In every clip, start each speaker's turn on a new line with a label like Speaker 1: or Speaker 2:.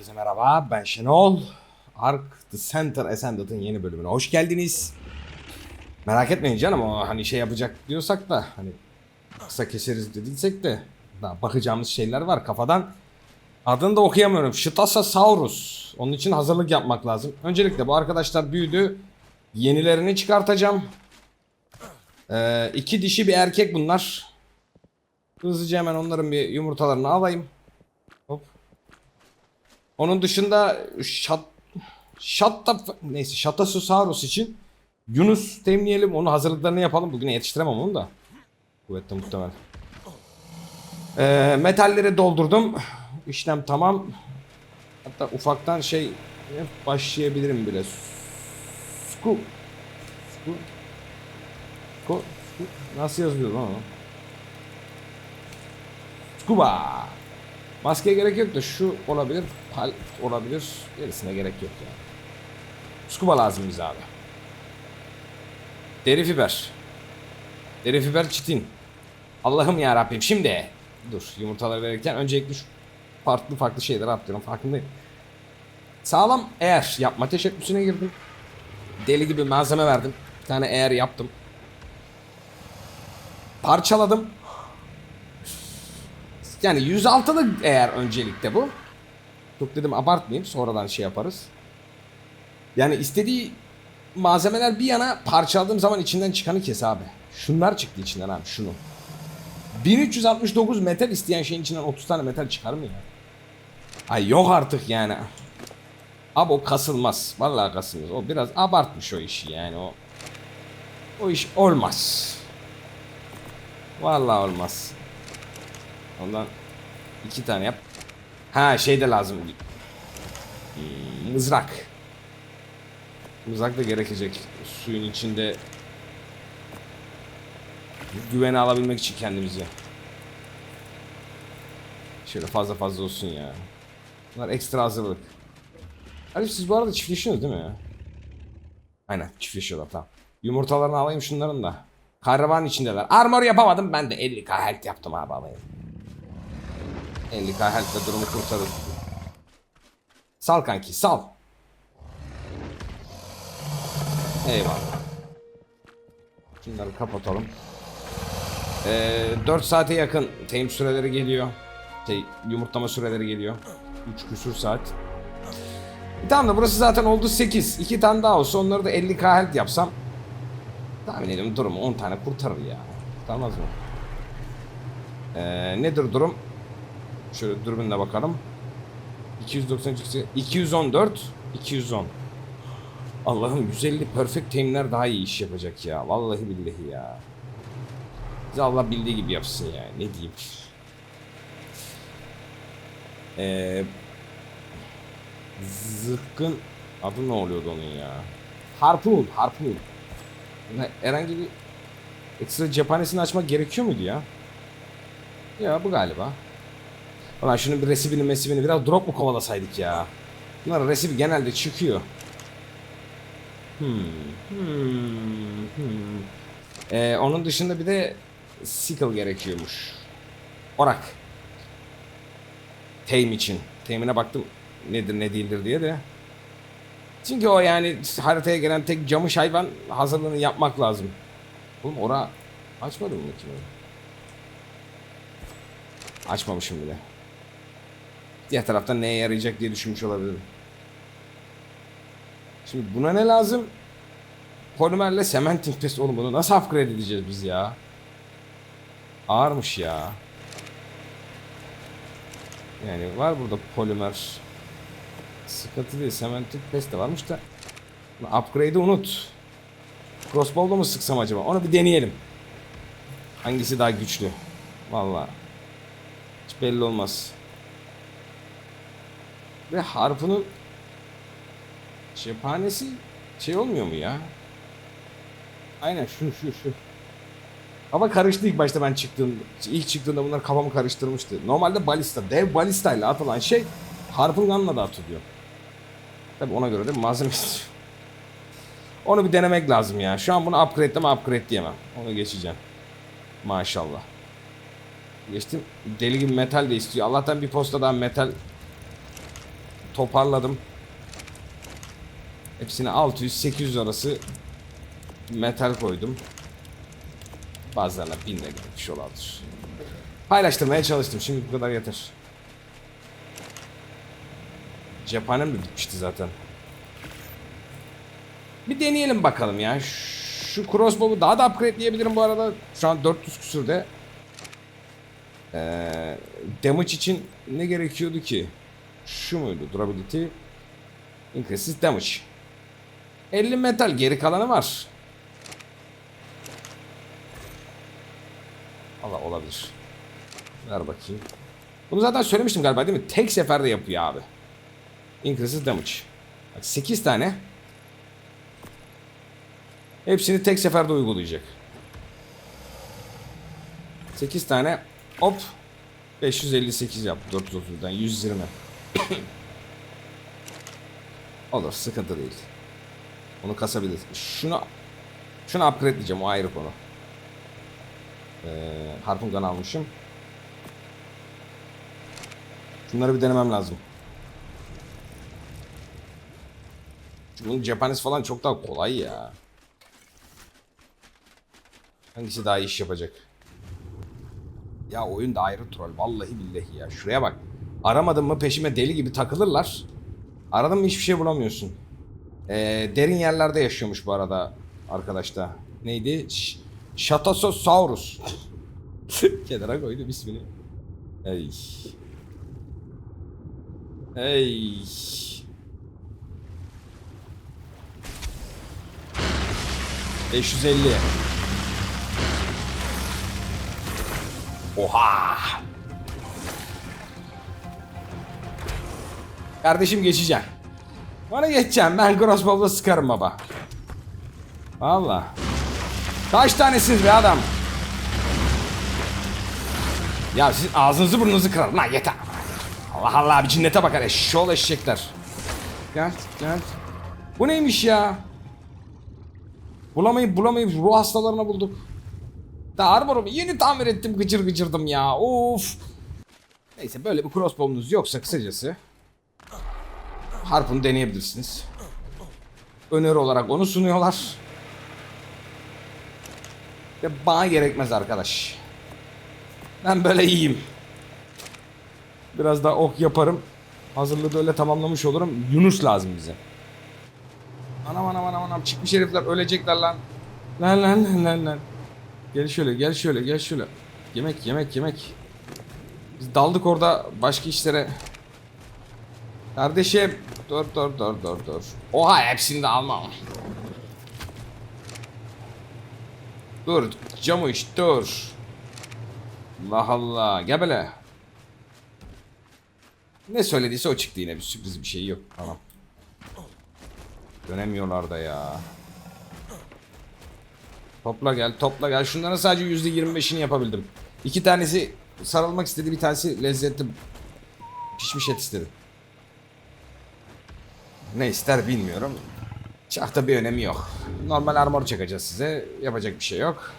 Speaker 1: Herkese merhaba, ben Şenol. Ark The Center Ascended'ın yeni bölümüne hoş geldiniz. Merak etmeyin canım o hani şey yapacak diyorsak da hani kısa keseriz dediysek de daha bakacağımız şeyler var kafadan. Adını da okuyamıyorum. Shitasasaurus. Onun için hazırlık yapmak lazım. Öncelikle bu arkadaşlar büyüdü. Yenilerini çıkartacağım. Ee, iki dişi bir erkek bunlar. Hızlıca hemen onların bir yumurtalarını alayım. Onun dışında şat Şatta neyse Şatasosaurus için Yunus temleyelim onu hazırlıklarını yapalım. Bugüne yetiştiremem onu da. Kuvvetli muhtemelen. Ee, metalleri doldurdum. İşlem tamam. Hatta ufaktan şey başlayabilirim bile. Sku. Sku. Sku. Nasıl yazılıyor lan o? Scuba. Maskeye gerek yok da şu olabilir. Pal olabilir. Gerisine gerek yok yani. Scuba lazım bize abi. Deri fiber. Deri fiber çitin. Allah'ım ya Rabbim şimdi. Dur yumurtaları verirken öncelikle şu farklı farklı şeyleri atlıyorum farkındayım. Sağlam eğer yapma teşebbüsüne girdim. Deli gibi malzeme verdim. Bir tane eğer yaptım. Parçaladım. Yani 106'lık eğer öncelikle bu. Çok dedim abartmayayım sonradan şey yaparız. Yani istediği malzemeler bir yana parçaladığım zaman içinden çıkanı kes abi. Şunlar çıktı içinden abi şunu. 1369 metal isteyen şeyin içinden 30 tane metal çıkar mı ya? Ay yok artık yani. Abi o kasılmaz. Vallahi kasılmaz. O biraz abartmış o işi yani o. O iş olmaz. Vallahi olmaz. Ondan iki tane yap. Ha şey de lazım. Hmm, mızrak. Mızrak da gerekecek. Suyun içinde güvene alabilmek için kendimizi. Şöyle fazla fazla olsun ya. Bunlar ekstra hazırlık. Arif siz bu arada çiftleşiyorsunuz değil mi? Aynen çiftleşiyorlar tamam. Yumurtalarını alayım şunların da. Karavan içindeler. Armor yapamadım ben de 50k health yaptım abi alayım. 50k health'le durumu kurtarır. Sal kanki sal. Eyvallah. Şunları kapatalım. Ee, 4 saate yakın teyim süreleri geliyor. Şey, yumurtlama süreleri geliyor. 3 küsür saat. E, tamam da burası zaten oldu 8. 2 tane daha olsa onları da 50k health yapsam tahmin ediyorum durumu 10 tane kurtarır ya. Kurtarmaz mı? Ee, nedir durum? Şöyle dürbünle bakalım. 293 214 210 Allah'ım 150 perfect teamler daha iyi iş yapacak ya. Vallahi billahi ya. Bize Allah bildiği gibi yapsın ya. Ne diyeyim. Ee, zıkkın adı ne oluyordu onun ya? Harpun. Buna Herhangi bir ekstra cephanesini açmak gerekiyor muydu ya? Ya bu galiba. Ulan şunun bir resibini mesibini biraz drop mu kovalasaydık ya? Bunların resibi genelde çıkıyor. Hmm. Hmm. Hmm. Ee, onun dışında bir de sickle gerekiyormuş. Orak. Tame için. Tame'ine baktım nedir ne değildir diye de. Çünkü o yani haritaya gelen tek camış hayvan hazırlığını yapmak lazım. Oğlum ora açmadım mı ki? Açmamışım bile. Diğer taraftan neye yarayacak diye düşünmüş olabilirim. Şimdi buna ne lazım? Polimerle cementing paste oğlum bunu nasıl upgrade edeceğiz biz ya? Ağırmış ya. Yani var burada polimer. Sıkıntı değil. Cementing paste de varmış da. Upgrade'i unut. Crossbow'la mı sıksam acaba? Onu bir deneyelim. Hangisi daha güçlü? Vallahi. Hiç belli olmaz. Ve harpunun cephanesi şey olmuyor mu ya? Aynen şu şu şu. Ama karıştı ilk başta ben çıktığım ilk çıktığında bunlar kafamı karıştırmıştı. Normalde balista, dev balista ile atılan şey harpun gunla da atılıyor. Tabi ona göre de malzeme. Onu bir denemek lazım ya. Şu an bunu upgrade'leme upgrade diyemem. Onu geçeceğim. Maşallah. Geçtim. Deli gibi metal de istiyor. Allah'tan bir posta daha metal toparladım. Hepsine 600-800 arası metal koydum. Bazılarına 1000 de gelmiş olabilir. Paylaştırmaya çalıştım. Şimdi bu kadar yeter. Cephanem de bitmişti zaten. Bir deneyelim bakalım ya. Şu crossbow'u daha da upgrade'leyebilirim bu arada. Şu an 400 küsürde. Ee, damage için ne gerekiyordu ki? Şu muydu? Durability. Increases damage. 50 metal geri kalanı var. Allah olabilir. Ver bakayım. Bunu zaten söylemiştim galiba değil mi? Tek seferde yapıyor abi. Increases damage. Bak 8 tane. Hepsini tek seferde uygulayacak. 8 tane hop 558 yaptı 430'dan 120. Olur sıkıntı değil. Onu kasabiliriz. Şunu şunu upgrade diyeceğim o ayrı konu. Ee, harpun gun almışım. Şunları bir denemem lazım. Çünkü bunun cephanesi falan çok daha kolay ya. Hangisi daha iyi iş yapacak? Ya oyun da ayrı troll. Vallahi billahi ya. Şuraya bak. Aramadın mı peşime deli gibi takılırlar. Aradın mı hiçbir şey bulamıyorsun. Ee, derin yerlerde yaşıyormuş bu arada arkadaş da. Neydi? Ş Şatososaurus. Kenara koydum ismini. Ey. Ey. Beş yüz elli. Oha. Kardeşim geçeceğim. Bana geçeceğim. Ben crossbow'la sıkarım baba. Valla. Kaç tanesiniz be adam? Ya siz ağzınızı burnunuzu kırarım lan yeter. Allah Allah bir cinnete bakar eşşoğlu eşekler. Gel gel. Bu neymiş ya? Bulamayıp bulamayıp ruh hastalarına bulduk. Da armorumu yeni tamir ettim gıcır gıcırdım ya. Of. Neyse böyle bir crossbow'unuz yoksa kısacası Harpunu deneyebilirsiniz. Öneri olarak onu sunuyorlar. Ve bana gerekmez arkadaş. Ben böyle iyiyim. Biraz daha ok yaparım. Hazırlığı da öyle tamamlamış olurum. Yunus lazım bize. Anam anam anam anam çıkmış herifler ölecekler lan. Lan lan lan lan lan. Gel şöyle gel şöyle gel şöyle. Yemek yemek yemek. Biz daldık orada başka işlere. Kardeşim dur dur dur dur dur. Oha hepsini de almam. Dur Camuş dur. Allah Allah gel böyle. Ne söylediyse o çıktı yine bir sürpriz bir şey yok. Tamam. Dönemiyorlar da ya. Topla gel topla gel. Şunların sadece %25'ini yapabildim. İki tanesi sarılmak istedi bir tanesi lezzetli pişmiş et istedi. Ne ister bilmiyorum. Da bir önemi yok. Normal armor çakacağız size. Yapacak bir şey yok.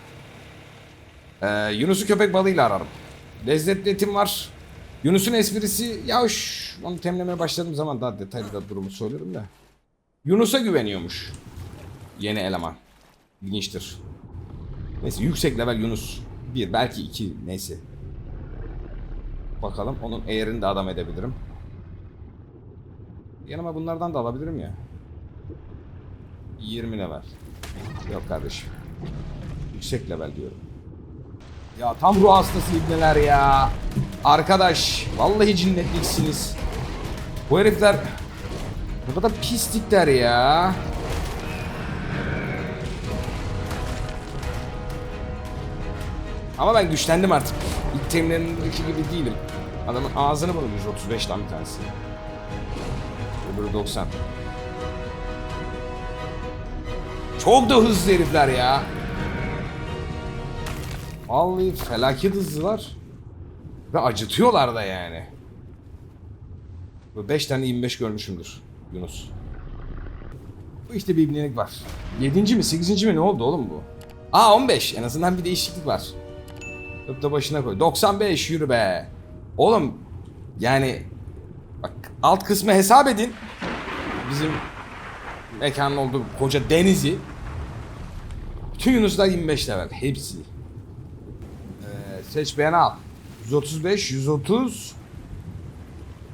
Speaker 1: Ee, Yunus'u köpek balığıyla ararım. Lezzetli etim var. Yunus'un esprisi ya şş, onu temlemeye başladığım zaman daha detaylı da durumu söylerim de. Yunus'a güveniyormuş. Yeni eleman. İlginçtir. Neyse yüksek level Yunus. Bir belki iki neyse. Bakalım onun eğerini de adam edebilirim. Yanıma bunlardan da alabilirim ya. 20 level. Yok kardeşim. Yüksek level diyorum. Ya tam ruh hastası ibneler ya. Arkadaş. Vallahi cinnetliksiniz. Bu herifler ne kadar pislikler ya. Ama ben güçlendim artık. İlk terimlerindeki gibi değilim. Adamın ağzını bulmuş 35 tane bir tanesi. Öbürü 90. Çok da hızlı herifler ya. Vallahi felaket hızlılar. Ve acıtıyorlar da yani. 5 tane 25 görmüşümdür Yunus. Bu işte bir ibnelik var. 7. mi 8. mi ne oldu oğlum bu? Aa 15 en azından bir değişiklik var. Öp de başına koy. 95 yürü be. Oğlum yani Bak alt kısmı hesap edin. Bizim mekanın olduğu koca denizi. Bütün Yunuslar 25 level. Hepsi. Ee, seç beğeni al. 135, 130.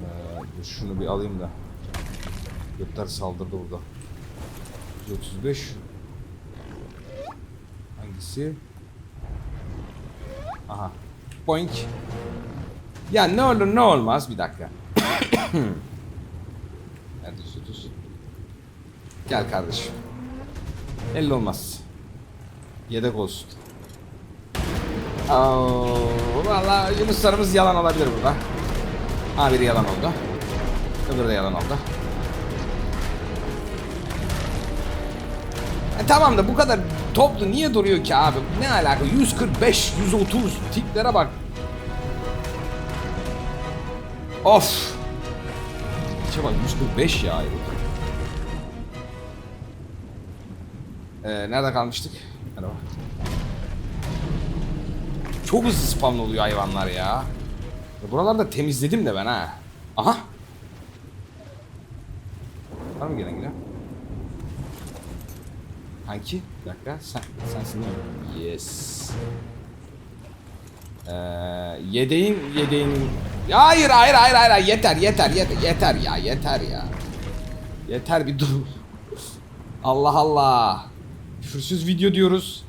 Speaker 1: Ee, şunu bir alayım da. Gökler saldırdı burada. 135. Hangisi? Aha. Boink. Ya ne olur ne olmaz bir dakika. Nerede 130? Gel kardeşim. 50 olmaz. Yedek olsun. Oo, valla Yunuslarımız yalan olabilir burada. Ha biri yalan oldu. Öbürü de yalan oldu. E, tamam da bu kadar toplu niye duruyor ki abi? Ne alaka? 145, 130 tiplere bak. Of. İçe bak 145 ya. Ee, nerede kalmıştık? Merhaba. Çok hızlı spamlı oluyor hayvanlar ya. Buralarda temizledim de ben ha. Aha. Var mı gelen gelen? Hangi? Bir dakika. Sen, sensin değil mi? Yes. Ee, yedeğin, yedeğin... Ya hayır, hayır, hayır, hayır. Yeter, yeter, yeter, yeter ya, yeter ya. Yeter bir dur. Allah Allah. Küfürsüz video diyoruz.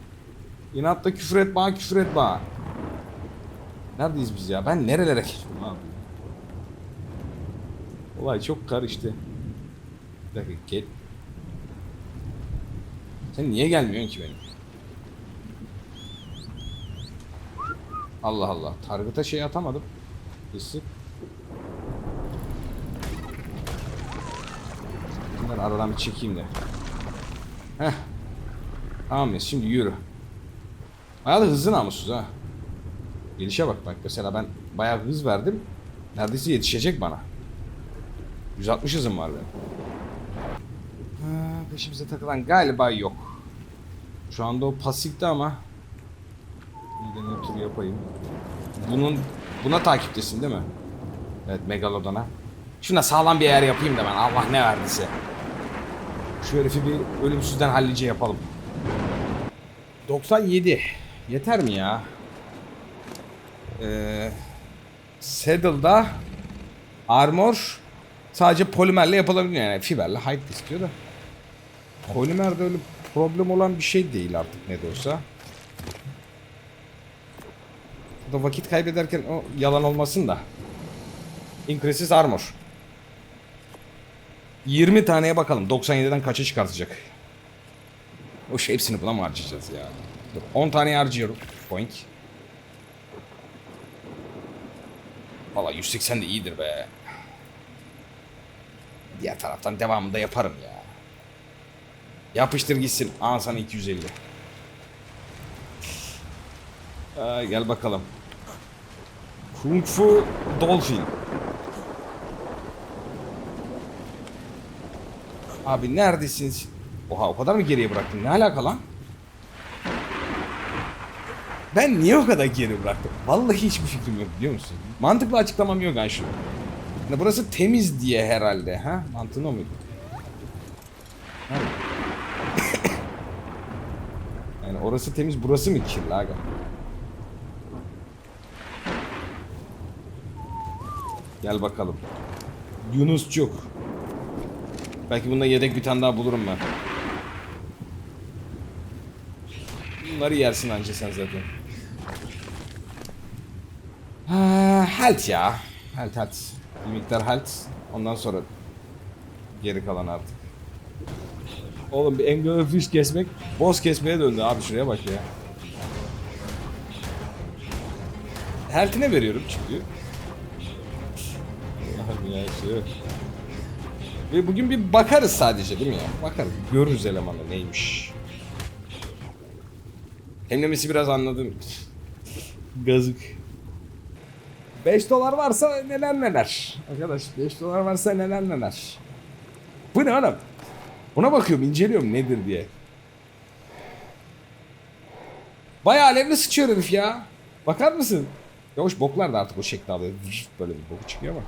Speaker 1: İnatla küfür etme, küfür etme. Neredeyiz biz ya? Ben nerelere geldim abi? Olay çok karıştı. Bir dakika gel. Sen niye gelmiyorsun ki benim? Allah Allah. Target'a şey atamadım. Hissi. Bunları aradan bir çekeyim de. Heh. Tamam ya şimdi yürü. Bayağı da hızlı namussuz ha. Gelişe bak bak mesela ben bayağı hız verdim. Neredeyse yetişecek bana. 160 hızım var benim. Ha, peşimize takılan galiba yok. Şu anda o pasifte ama bir de tur yapayım. Bunun buna takiptesin değil mi? Evet Megalodon'a. Şuna sağlam bir yer yapayım da ben Allah ne verdiyse. Şu herifi bir ölümsüzden hallice yapalım. 97. Yeter mi ya? Ee, Saddle'da armor sadece polimerle yapılabiliyor yani fiberle height istiyor da. Polimerde öyle problem olan bir şey değil artık ne de olsa. Bu da vakit kaybederken o yalan olmasın da. Increases armor. 20 taneye bakalım. 97'den kaça çıkartacak? O şey hepsini buna mı harcayacağız ya? Dur, 10 tane harcıyorum. Point. Valla 180 de iyidir be. Diğer taraftan devamını da yaparım ya. Yapıştır gitsin. Aa sana 250. Aa, gel bakalım. Kung Fu Dolphin. Abi neredesiniz? Oha o kadar mı geriye bıraktın? Ne alaka lan? Ben niye o kadar geri bıraktım? Vallahi hiçbir fikrim yok biliyor musun? Mantıklı açıklamam yok Ayşe. Yani burası temiz diye herhalde ha? Mantığın o muydu? Yani orası temiz burası mı kirli aga? Gel bakalım. Yunusçuk. Belki bunda yedek bir tane daha bulurum ben. Bunları yersin anca sen zaten. Ha, health ya. Health health. Bir miktar health. Ondan sonra geri kalan artık. Oğlum bir anglerfish kesmek boss kesmeye döndü abi şuraya bak ya. Health'ine veriyorum çünkü. Şey yok. Ve bugün bir bakarız sadece değil mi ya? Bakarız. Görürüz elemanı neymiş. Hemlemesi biraz anladım. Gazık. 5 dolar varsa neler neler. Arkadaş 5 dolar varsa neler neler. Bu ne oğlum? Ona bakıyorum inceliyorum nedir diye. Bayağı alevli sıçıyor herif ya. Bakar mısın? Yavaş boklar da artık o şekli alıyor. Böyle bir boku çıkıyor ama.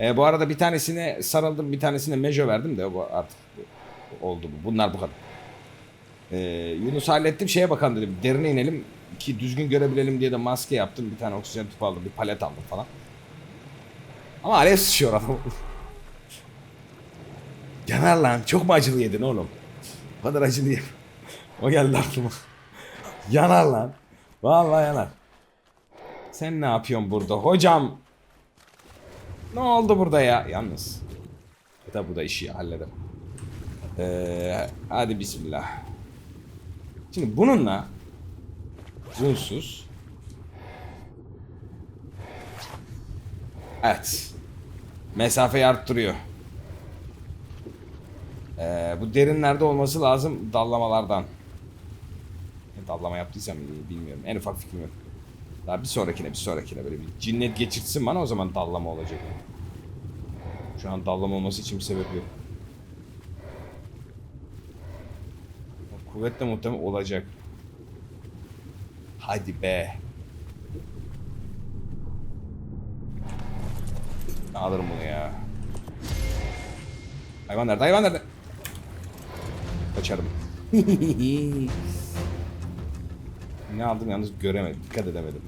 Speaker 1: E, bu arada bir tanesine sarıldım, bir tanesine mejo verdim de bu artık oldu bu. Bunlar bu kadar. E, Yunus hallettim şeye bakalım dedim. Derine inelim ki düzgün görebilelim diye de maske yaptım. Bir tane oksijen tüpü aldım, bir palet aldım falan. Ama alev sıçıyor adam. Yanar lan. Çok mu acılı yedin oğlum? O kadar acılı yedim. O geldi aklıma. yanar lan. Vallahi yanar. Sen ne yapıyorsun burada hocam? Ne oldu burada ya? Yalnız. E tabi burada işi hallederim. Ee, hadi bismillah. Şimdi bununla bunsuz Evet. Mesafeyi arttırıyor. Ee, bu derinlerde olması lazım dallamalardan. Ne dallama yaptıysam bilmiyorum. En ufak fikrim yok. Daha bir sonrakine bir sonrakine böyle bir cinnet geçirtsin bana o zaman dallama olacak. Şu an dallama olması için bir sebep yok. Kuvvetle muhtemelen olacak. Hadi be. Ben alırım bunu ya. Hayvan nerede? Hayvan nerede? Kaçarım. ne aldım yalnız göremedim. Dikkat edemedim.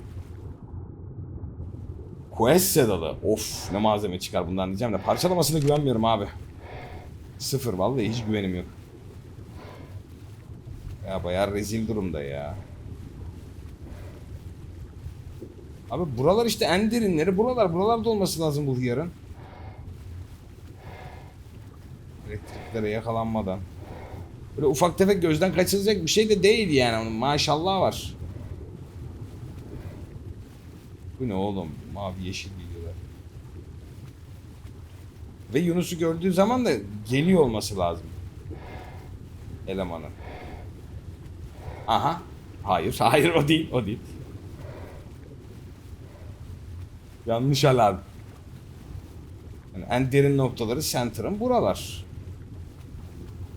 Speaker 1: Quest sedalı. Of ne malzeme çıkar bundan diyeceğim de parçalamasına güvenmiyorum abi. Sıfır vallahi hiç güvenim yok. Ya bayağı rezil durumda ya. Abi buralar işte en derinleri buralar. Buralarda olması lazım bu hıyarın. Elektriklere yakalanmadan. Böyle ufak tefek gözden kaçırılacak bir şey de değil yani. Maşallah var. Bu ne oğlum? Mavi yeşil geliyorlar. Ve Yunus'u gördüğü zaman da geliyor olması lazım. Elemanın. Aha. Hayır, hayır o değil, o değil. Yanlış alarm. Yani en derin noktaları center'ın buralar.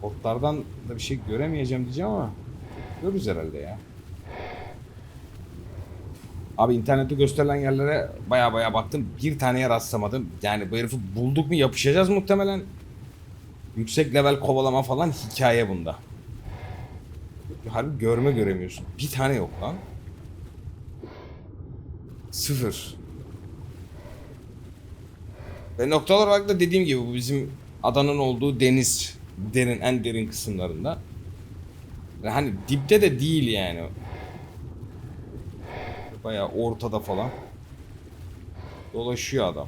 Speaker 1: Otlardan da bir şey göremeyeceğim diyeceğim ama görürüz herhalde ya. Abi internette gösterilen yerlere baya baya baktım. Bir taneye rastlamadım. Yani bu herifi bulduk mu yapışacağız muhtemelen. Yüksek level kovalama falan hikaye bunda. Harbi görme göremiyorsun. Bir tane yok lan. Sıfır. Ve nokta olarak da dediğim gibi bu bizim adanın olduğu deniz derin en derin kısımlarında. Hani dipte de değil yani. Bayağı ortada falan. Dolaşıyor adam.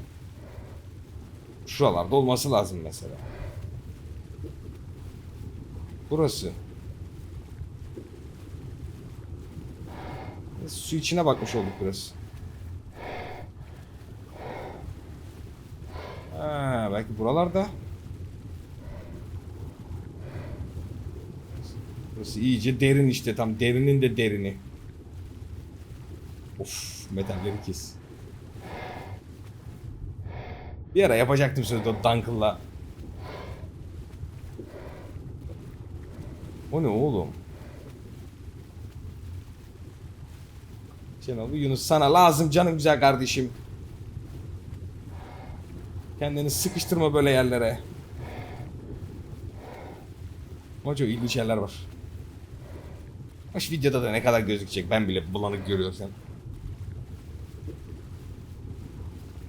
Speaker 1: Şuralarda olması lazım mesela. Burası. Su içine bakmış olduk biraz. Ha, belki buralarda. Burası iyice derin işte tam derinin de derini. Of metalleri kes. Bir ara yapacaktım sözde Dunkel'la. O ne oğlum? Cenab-ı Yunus sana lazım canım güzel kardeşim. Kendini sıkıştırma böyle yerlere. Ama çok ilginç yerler var. Hoş videoda da ne kadar gözükecek ben bile bulanık görüyorsam.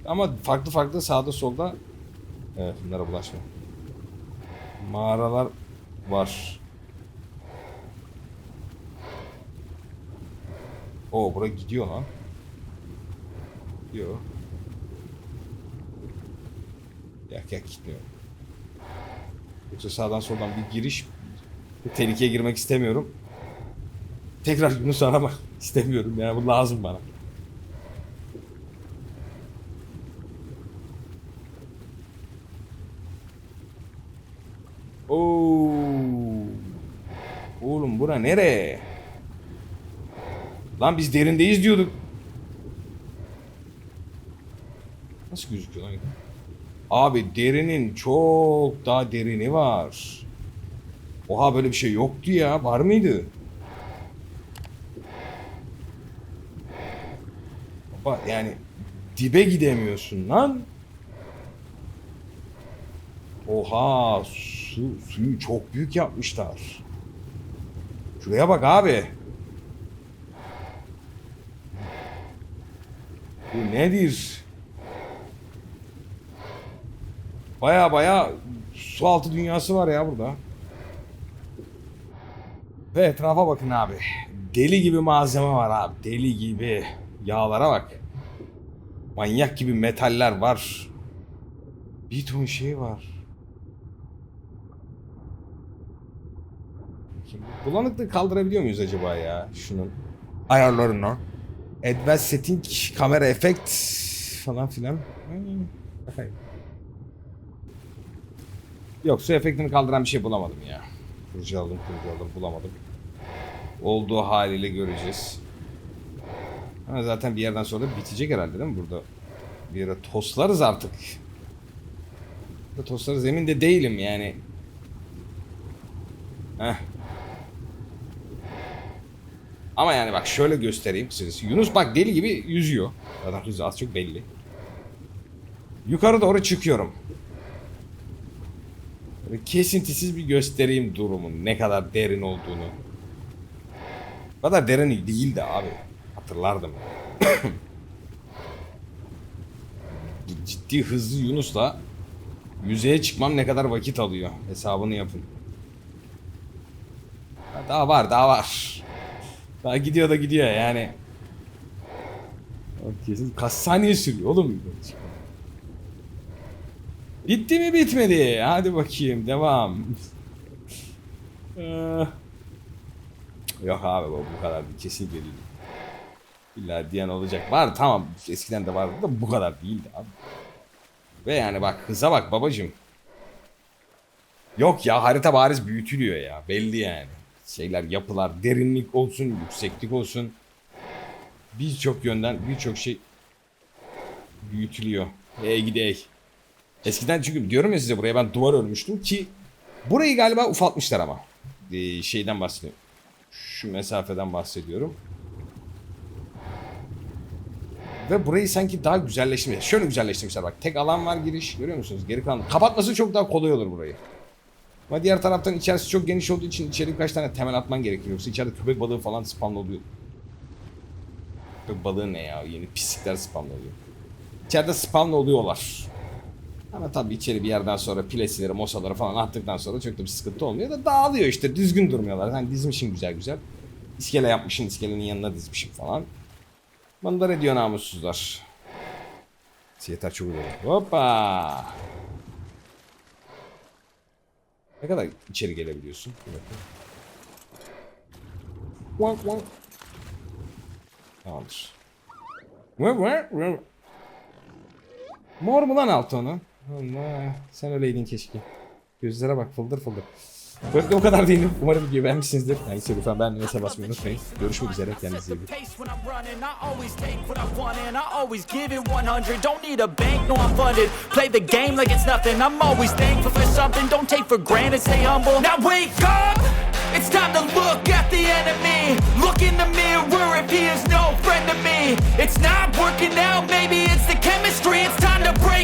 Speaker 1: Ama farklı farklı sağda solda Evet bunlara bulaşma. Mağaralar var. Oo bura gidiyor lan. Gidiyor. Yak yak gitmiyor. Yoksa sağdan soldan bir giriş tehlikeye girmek istemiyorum. Tekrar Yunus aramak istemiyorum yani bu lazım bana. Oo. Oğlum bura nere? Lan biz derindeyiz diyorduk. Nasıl gözüküyor lan? Abi derinin çok daha derini var. Oha böyle bir şey yoktu ya. Var mıydı? Baba yani dibe gidemiyorsun lan. Oha su, suyu çok büyük yapmışlar. Şuraya bak abi. Bu nedir? Baya baya su altı dünyası var ya burada. Ve etrafa bakın abi. Deli gibi malzeme var abi. Deli gibi. Yağlara bak. Manyak gibi metaller var. Bir ton şey var. Bakayım, Bulanıklığı kaldırabiliyor muyuz acaba ya şunun ayarlarını? Advanced setting, kamera efekt falan filan. Bakayım. Yok su efektini kaldıran bir şey bulamadım ya. Kurcaladım kurcaladım bulamadım. Olduğu haliyle göreceğiz. Ama zaten bir yerden sonra bitecek herhalde değil mi burada? Bir yere toslarız artık. Burada toslarız emin de değilim yani. Heh. Ama yani bak şöyle göstereyim kısacası. Yunus bak deli gibi yüzüyor. Zaten hızı az çok belli. Yukarı doğru çıkıyorum. Böyle kesintisiz bir göstereyim durumun ne kadar derin olduğunu. Bu kadar derin değildi abi. Hatırlardım. Ciddi hızlı Yunus'la yüzeye çıkmam ne kadar vakit alıyor. Hesabını yapın. Ha, Daha var daha var. Daha gidiyor da gidiyor yani. Kesin kaç saniye sürüyor oğlum. Bitti mi bitmedi? Hadi bakayım devam. Ee, Yok abi bu, bu kadar değil. Kesinlikle değil. İlla diyen olacak. Var tamam eskiden de vardı da bu kadar değildi abi. Ve yani bak hıza bak babacım. Yok ya harita bariz büyütülüyor ya belli yani. Şeyler yapılar derinlik olsun yükseklik olsun. Birçok yönden birçok şey büyütülüyor. Ey gidey. Eskiden çünkü diyorum ya size buraya ben duvar örmüştüm ki burayı galiba ufaltmışlar ama. Ee, şeyden bahsediyorum. Şu mesafeden bahsediyorum. Ve burayı sanki daha güzelleştirmişler. Şöyle güzelleştirmişler bak. Tek alan var giriş. Görüyor musunuz? Geri kalan. Kapatması çok daha kolay olur burayı. Ama diğer taraftan içerisi çok geniş olduğu için içeri birkaç tane temel atman gerekiyor. Yoksa içeride köpek balığı falan spamlı oluyor. Köpek balığı ne ya? Yeni pislikler spamlı oluyor. İçeride spamlı oluyorlar. Ama tabii içeri bir yerden sonra pilesileri, mosaları falan attıktan sonra çok da bir sıkıntı olmuyor da dağılıyor işte. Düzgün durmuyorlar. Hani dizmişim güzel güzel. İskele yapmışım, iskelenin yanına dizmişim falan. Bunlar ediyor namussuzlar. Yeter çok olur. Hoppa. Ne kadar içeri gelebiliyorsun? Bir. Tamamdır. Mor mu lan onu? Allah. Sen öyleydin keşke. Gözlere bak fıldır fıldır. Böyle o kadar değilim. Umarım videoyu beğenmişsinizdir. Beğendiyseniz lütfen beğenmeyi ve basmayı unutmayın. Görüşmek üzere. Kendinize iyi bakın.
Speaker 2: It's time to look at the enemy Look in the mirror if he is no friend to me It's not working out, maybe it's the chemistry It's time to break